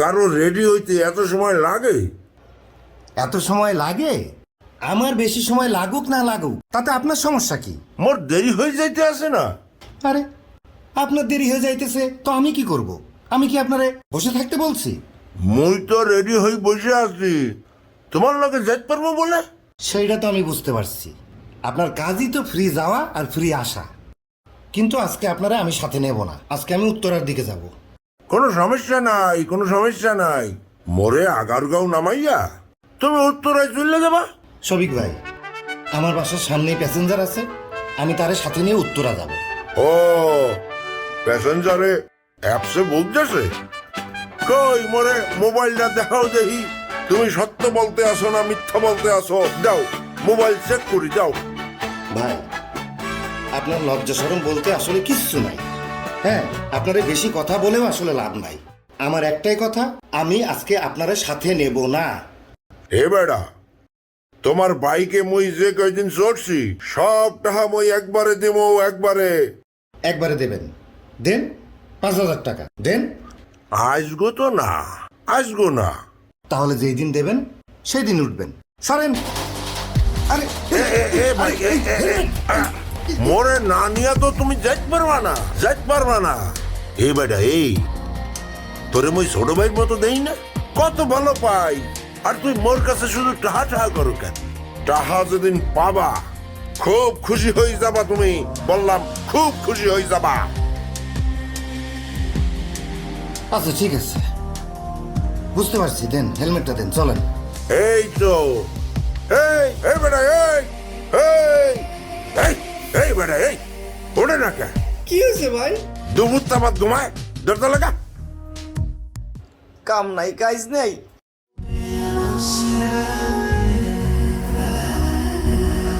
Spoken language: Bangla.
কারও রেডি হইতে এত সময় লাগে? এত সময় লাগে? আমার বেশি সময় লাগুক না লাগুক তাতে আপনার সমস্যা কি? মোর দেরি হয়ে যাইতে আছে না। আরে আপনার দেরি হয়ে যাইতেছে তো আমি কি করব? আমি কি আপনারে বসে থাকতে বলছি? মুই তো রেডি হয়ে বসে আছি। তোমার লগে যাইতে পারব বলে? সেইটা তো আমি বুঝতে পারছি। আপনার কাজই তো ফ্রি যাওয়া আর ফ্রি আসা। কিন্তু আজকে আপনারা আমি সাথে নেব না। আজকে আমি উত্তরার দিকে যাব। কোনো সমস্যা নাই কোনো সমস্যা নাই। মোরে আগারগাঁও নামাইয়া তুমি উত্তরায় চলে যাবা। শফিক ভাই আমার বাসার সামনেই প্যাসেঞ্জার আছে আমি তারে সাথে নিয়ে উত্তরা যাব। ও প্যাসেঞ্জারে অ্যাপসে বুঝতেছে কই মোরে মোবাইলটা দেখাও দেখি। তুমি সত্য বলতে আসো না মিথ্যা বলতে আসো? যাও মোবাইল চেক করি যাও ভাই আপনার লজ্জা সরম বলতে আসলে কিচ্ছু নাই। হ্যাঁ আপনারে বেশি কথা বলেও আসলে লাভ নাই। আমার একটাই কথা আমি আজকে আপনারে সাথে নেব না। হে বেড়া তোমার বাইকে মই যে কয়দিন চড়ছি সব টাকা মুই একবারে দেবো একবারে। একবারে দেবেন। দেন পাঁচ হাজার টাকা। দেন। আসগো তো না আসগো না। তাহলে যেই দিন দেবেন সেই দিন উঠবেন। সরেন। আরে এ, এ, এ, ভাই, এ, এ, মোরে না নিয়া তো তুমি যাইতে পারবা না যাইতে পারবা না। এ বেটা এই তোরে মই ছোট ভাইয়ের মতো দেই না। কত ভালো পাই। আর তুই মোর কাছে শুধু টাহা টাহা করো কেন? টাহা যেদিন পাবা খুব খুশি হয়ে যাবা তুমি। বললাম খুব খুশি হয়ে যাবা। আচ্ছা ঠিক আছে। বুঝতে পারছি দেন হেলমেটটা দেন চলেন। এই তো এই এই বেটা এই। এই এই ওরে না কে? কি হয়েছে ভাই? দুপুর তামাত ঘুমায় দরজা লাগা। কাম নাই কাজ নেই।